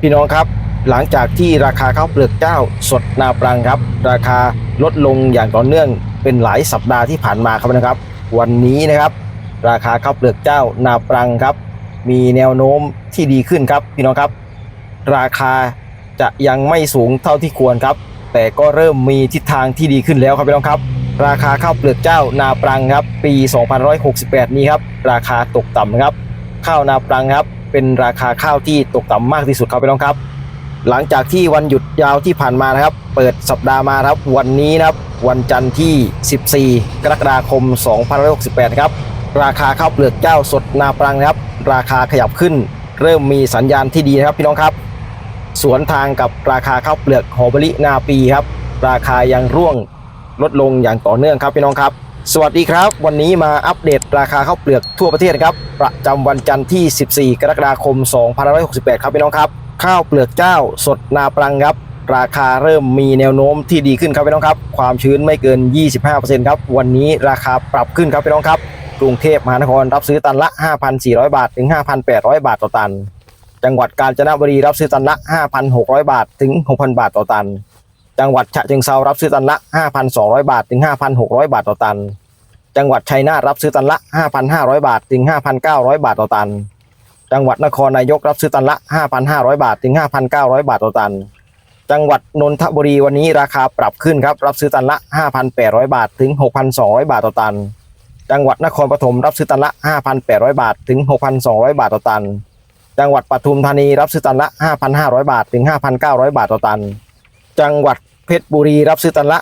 พี่น้องครับ หลังจากที่ราคาข้าวเปลือกเจ้าสดนาปรังครับ ราคาลดลงอย่างต่อเนื่องเป็นหลายสัปดาห์ที่ผ่านมาครับนะครับ วันนี้นะครับ ราคาข้าวเปลือกเจ้านาปรังครับ มีแนวโน้มที่ดีขึ้นครับ พี่น้องครับ ราคาจะยังไม่สูงเท่าที่ควรครับ แต่ก็เริ่มมีทิศทางที่ดีขึ้นแล้วครับพี่น้องครับ ราคาข้าวเปลือกเจ้านาปรังครับ ปี 2568 นี้ครับ ราคาตกต่ำครับ ข้าวนาปรังครับ เป็นราคาข้าวที่ตกต่ำมากที่สุดครับพี่น้องครับ หลังจากที่วันหยุดยาวที่ผ่านมานะครับ เปิดสัปดาห์มาครับ วันนี้นะครับวันจันทร์ที่ 14 กรกฎาคม 2568 ครับ ราคาข้าวเปลือกเจ้าสดนาปรังนะครับ ราคาขยับขึ้น เริ่มมีสัญญาณที่ดีนะครับพี่น้องครับ สวนทางกับราคาข้าวเปลือกหอมมะลินาปีครับ ราคายังร่วงลดลงอย่างต่อเนื่องครับพี่น้องครับ สวัสดีครับ วันนี้มาอัปเดตราคาข้าวเปลือกทั่วประเทศครับ ประจำวันจันทร์ที่ 14 กรกฎาคม 2568 ครับพี่น้องครับ ข้าวเปลือกเจ้าสดนาปรังครับ ราคาเริ่มมีแนวโน้มที่ดีขึ้นครับพี่น้องครับ ความชื้นไม่เกิน 25%ครับ วันนี้ราคาปรับขึ้นครับพี่น้องครับ กรุงเทพมหานครรับซื้อตันละ 5,400 บาทถึง 5,800 บาทต่อตัน จังหวัดกาญจนบุรีรับซื้อตันละ 5,600 บาทถึง 6,000 บาทต่อตัน จังหวัดฉะเชิงเซารับซื้อตันละ 5,200 บาทถึง 5,600 บาทต่อตัน จังหวัดชัยนาทรับซื้อตันละ 5,500 บาท ถึง 5,900 บาทต่อตัน จังหวัดนครนายกรับซื้อตันละ 5,500 บาท ถึง 5,900 บาทต่อตัน จังหวัดนนทบุรีวันนี้ราคาปรับขึ้นครับ รับซื้อตันละ 5,800 บาท ถึง 6,200 บาทต่อตัน จังหวัดนครปฐมรับซื้อตันละ 5,800 บาท ถึง 6,200 บาทต่อตัน จังหวัดปทุมธานีรับซื้อตันละ 5,500 บาท ถึง 5,900 บาทต่อตัน จังหวัดเพชรบุรีรับซื้อตันละ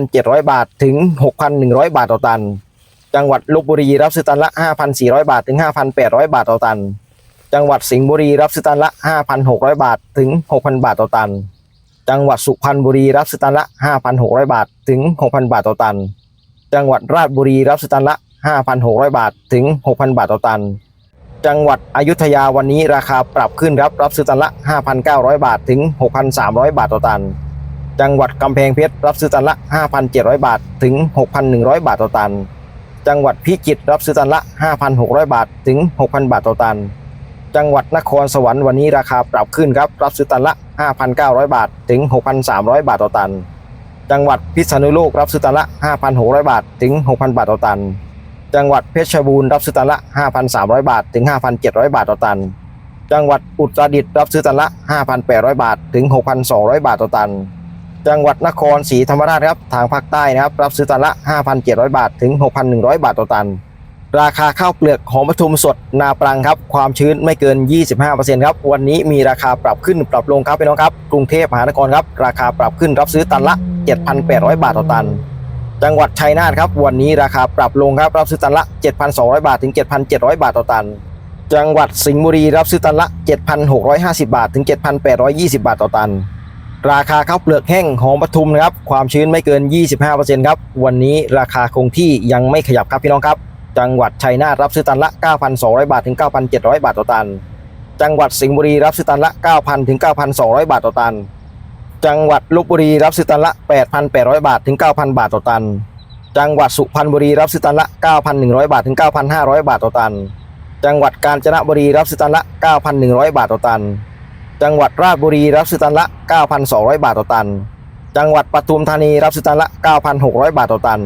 5,700 บาท ถึง 6,100 บาทต่อตัน จังหวัดลบบุรีรับซื้อตันละ 5,400 บาท ถึง 5,800 บาทต่อตัน จังหวัดสิงห์บุรีรับซื้อตันละ 5,600 บาท ถึง 6,000 บาทต่อตัน จังหวัดสุพรรณบุรีรับซื้อตันละ 5,600 บาท ถึง 6,000 บาทต่อตัน จังหวัดราชบุรีรับซื้อตันละ 5,600 บาท ถึง 6,000 บาทต่อตัน จังหวัดอยุธยาวันนี้ราคาปรับขึ้นรับรับซื้อตันละ 5,900 บาท ถึง 6,300 บาทต่อตัน จังหวัดกำแพงเพชรรับซื้อตันละ 5,700 บาท ถึง 6,100 บาทต่อตัน จังหวัดพิจิตรรับซื้อตันละ 5,600 บาทถึง 6,000 บาทต่อตัน จังหวัดนครสวรรค์วันนี้ราคาปรับขึ้นครับรับซื้อตันละ 5,900 บาทถึง 6,300 บาทต่อตัน จังหวัดพิษณุโลกรับซื้อตันละ 5,600 บาทถึง 6,000 บาทต่อตัน จังหวัดเพชรบูรณ์รับซื้อตันละ 5,300 บาทถึง 5,700 บาทต่อตัน จังหวัดอุตรดิตถ์รับซื้อตันละ 5,800 บาทถึง 6,200 บาทต่อตัน จังหวัดนครศรีธรรมราชครับทางภาคใต้นะครับ รับซื้อตันละ 5,700 บาทถึง 6,100 บาทต่อตัน ราคาข้าวเปลือกหอมปทุมสดนาปรังครับ ความชื้นไม่เกิน 25%ครับ วันนี้มีราคาปรับขึ้นปรับลงครับพี่น้องครับ กรุงเทพมหานครครับ ราคาปรับขึ้นรับซื้อตันละ 7,800 บาทต่อตัน จังหวัดชัยนาทครับ วันนี้ราคาปรับลงครับ รับซื้อตันละ 7,200 บาทถึง 7,700 บาทต่อตันจังหวัดสิงห์บุรีรับซื้อตันละ 7,650 บาท ถึง 7,820 บาทต่อตัน ราคาข้าวเปลือกแห้งหอมปทุมนะครับ ความชื้นไม่เกิน 25%ครับ วันนี้ราคาคงที่ยังไม่ขยับครับพี่น้องครับ จังหวัดชัยนาทรับซื้อตันละ 9,200 บาทถึง 9,700 บาทต่อตัน จังหวัดสิงห์บุรีรับซื้อตันละ 9,000 ถึง 9,200 บาทต่อตัน จังหวัดลบบุรีรับซื้อตันละ 8,800 บาทถึง 9,000 บาทต่อตัน จังหวัดสุพรรณบุรีรับซื้อตันละ 9,100 บาทถึง 9,500 บาทต่อตัน จังหวัดกาญจนบุรีรับซื้อตันละ 9,100 บาทต่อตัน จังหวัดราชบุรีรับซื้อตันละ 9,200 บาทต่อตัน จังหวัดปทุมธานีรับซื้อตันละ 9,600 บาทต่อตัน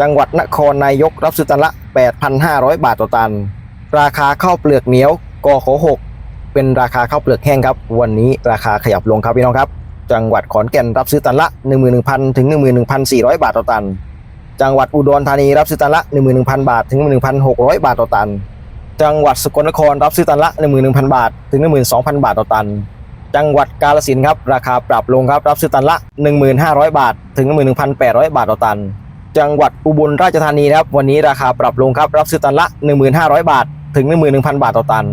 จังหวัดนครนายกรับซื้อตันละ 8,500 บาทต่อตัน ราคาข้าวเปลือกเหนียวกข6เป็นราคาข้าวเปลือกแห้งครับ วันนี้ราคาขยับลงครับพี่น้องครับ จังหวัดขอนแก่นรับซื้อตันละ 11,000 ถึง 11,400 บาทต่อตัน จังหวัดอุดรธานีรับซื้อตันละ 11,000 บาท ถึง -1,600 บาทต่อตัน จังหวัดสกลนครรับซื้อตันละ 11,000 บาท ถึง 12,000 บาทต่อตัน จังหวัดกาฬสินธุ์ครับราคาปรับลงครับรับซื้อตันละ 1,500 บาท ถึง 11,800 บาทต่อตัน จังหวัดอุบลราชธานีนะครับวันนี้ราคาปรับลงครับรับซื้อตันละ 1,500 บาท ถึง 11,000 บาทต่อตัน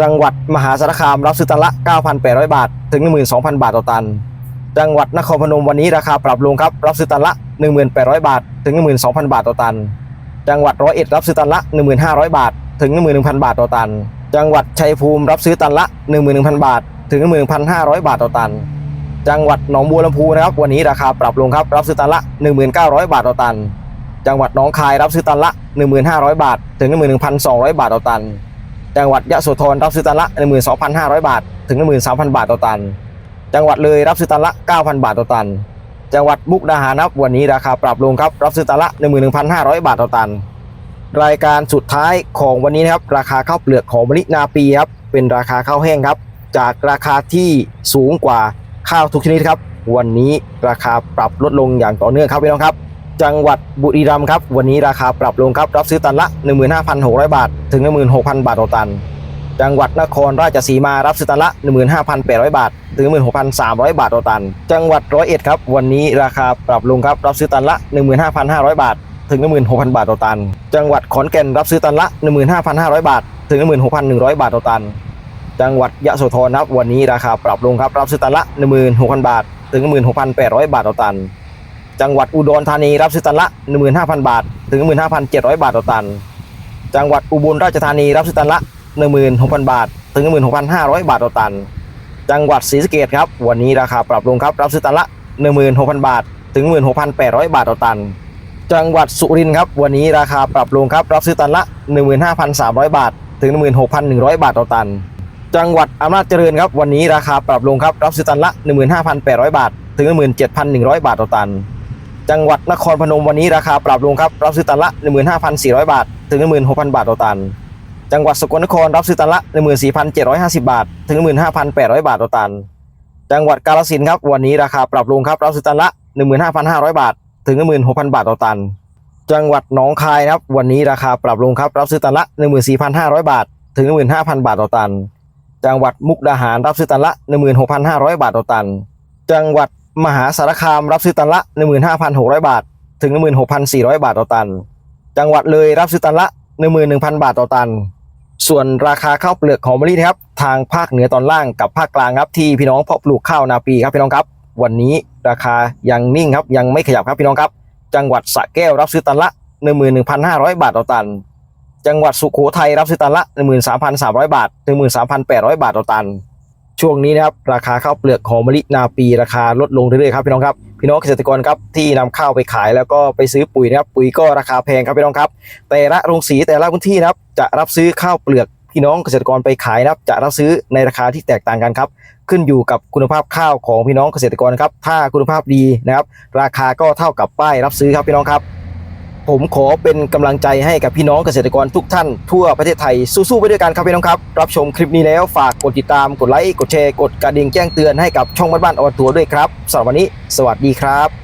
จังหวัดมหาสารคามรับซื้อตันละ 9,800 บาท ถึง 12,000 บาทต่อตัน จังหวัดนครพนมวันนี้ราคาปรับลงครับรับซื้อตันละ 1,800 บาท ถึง 12,000 บาทต่อตัน จังหวัดร้อยเอ็ดรับซื้อตันละ 1,500 บาท ถึง 11,000 บาทต่อตัน จังหวัดชัยภูมิรับซื้อตันละ 11,000 บาท ถึง 11,500 บาทต่อตัน จังหวัดหนองบัวลำพูนะครับวันนี้ราคาปรับลงครับรับซื้อตันละ 1,900 บาทต่อตัน จังหวัดหนองคายรับซื้อตันละ 1,500 บาท ถึง 11,200 บาทต่อตัน จังหวัดยะโสธรรับซื้อตันละ 12,500 บาท ถึง 13,000 บาทต่อตัน จังหวัดเลยรับซื้อตันละ 9,000 บาทต่อตัน จังหวัดมุกดาหารครับวันนี้ราคาปรับลงครับรับซื้อตันละ 11,500 บาทต่อตัน รายการสุดท้ายของวันนี้นะครับราคาข้าวเปลือกของมะลินาปีครับเป็นราคาข้าวแห้งครับ จากราคาที่สูงกว่าข้าวทุกชนิดครับ วันนี้ราคาปรับลดลงอย่างต่อเนื่องครับพี่น้องครับ จังหวัดบุรีรัมย์ครับ วันนี้ราคาปรับลงครับรับซื้อตันละ 15,600 บาท ถึง 16,000 บาทต่อตัน จังหวัดนครราชสีมารับซื้อตันละ 15,800 บาท ถึง 16,300 บาทต่อตัน จังหวัดร้อยเอ็ดครับวันนี้ราคาปรับลงครับรับซื้อตันละ 15,500 บาท ถึง 16,000 บาทต่อตัน จังหวัดขอนแก่นรับซื้อตันละ 15,500 บาท ถึง 16,100 บาทต่อตัน จังหวัดยะโสธรครับวันนี้ราคาปรับลงครับรับซื้อตันละ 16,000 บาท ถึง 16,800 บาทต่อตัน จังหวัดอุดรธานีรับซื้อตันละ 15,000 บาท ถึง 15,700 บาทต่อตัน จังหวัดอุบลราชธานีรับซื้อตันละ 16,000 บาท ถึง 16,500 บาทต่อตัน จังหวัดศรีสะเกษครับวันนี้ราคาปรับลงครับรับซื้อตันละ 16,000 บาท ถึง 16,800 บาทต่อตัน จังหวัดสุรินทร์ครับ วันนี้ราคาปรับลงครับ รับซื้อตันละ 15,300 บาท ถึง 16,100 บาทต่อตัน จังหวัดอำนาจเจริญครับ วันนี้ราคาปรับลงครับ รับซื้อตันละ 15,800 บาท ถึง 17,100 บาทต่อตัน จังหวัดนครพนมวันนี้ราคาปรับลงครับ รับซื้อตันละ 15,400 บาท ถึง 16,000 บาทต่อตัน จังหวัดสกลนครรับซื้อตันละ 14,750 บาท ถึง 15,800 บาทต่อตัน จังหวัดกาฬสินธุ์ครับ วันนี้ราคาปรับลงครับ รับซื้อตันละ 15,500 บาท ถึง16,000 บาทต่อตัน จังหวัดหนองคายนะครับ วันนี้ราคาปรับลงครับ รับซื้อตันละ 14,500 บาท ถึง 15,000 บาทต่อตัน จังหวัดมุกดาหารรับซื้อตันละ 16,500 บาทต่อตัน จังหวัดมหาสารคามรับซื้อตันละ 15,600 บาท ถึง 16,400 บาทต่อตัน จังหวัดเลยรับซื้อตันละ 11,000 บาทต่อตัน ส่วนราคาข้าวเปลือกหอมมะลินะครับ ทางภาคเหนือตอนล่างกับภาคกลางครับที่พี่น้องเพาะปลูกข้าวนาปีครับพี่น้องครับ วันนี้ราคายังนิ่งครับยังไม่ขยับครับพี่น้องครับ จังหวัดสระแก้วรับซื้อตันละ 11,500 บาทต่อตัน จังหวัดสุโขทัยรับซื้อตันละ 13,300 บาทถึง13,800 บาทต่อตัน ช่วงนี้นะครับราคาข้าวเปลือกหอมมะลินาปีราคาลดลงเรื่อยๆครับพี่น้องครับพี่น้องเกษตรกรครับที่นำข้าวไปขายแล้วก็ไปซื้อปุ๋ยนะครับปุ๋ยก็ราคาแพงครับพี่น้องครับ แต่ละโรงสีแต่ละพื้นที่นะครับจะรับซื้อข้าวเปลือก พี่น้องเกษตรกรไปขายนะครับจะรับซื้อในราคาที่แตกต่างกันครับ ขึ้นอยู่กับคุณภาพข้าวของพี่น้องเกษตรกรครับ ถ้าคุณภาพดีนะครับ ราคาก็เท่ากับป้ายรับซื้อครับพี่น้องครับ ผมขอเป็นกำลังใจให้กับพี่น้องเกษตรกรทุกท่านทั่วประเทศไทยสู้ๆไปด้วยกันครับพี่น้องครับ รับชมคลิปนี้แล้วฝากกดติดตามกดไลค์กดแชร์กดกระดิ่งแจ้งเตือนให้กับช่องบ้านๆออนตัวร์ด้วยครับสำหรับวันนี้ สวัสดีครับ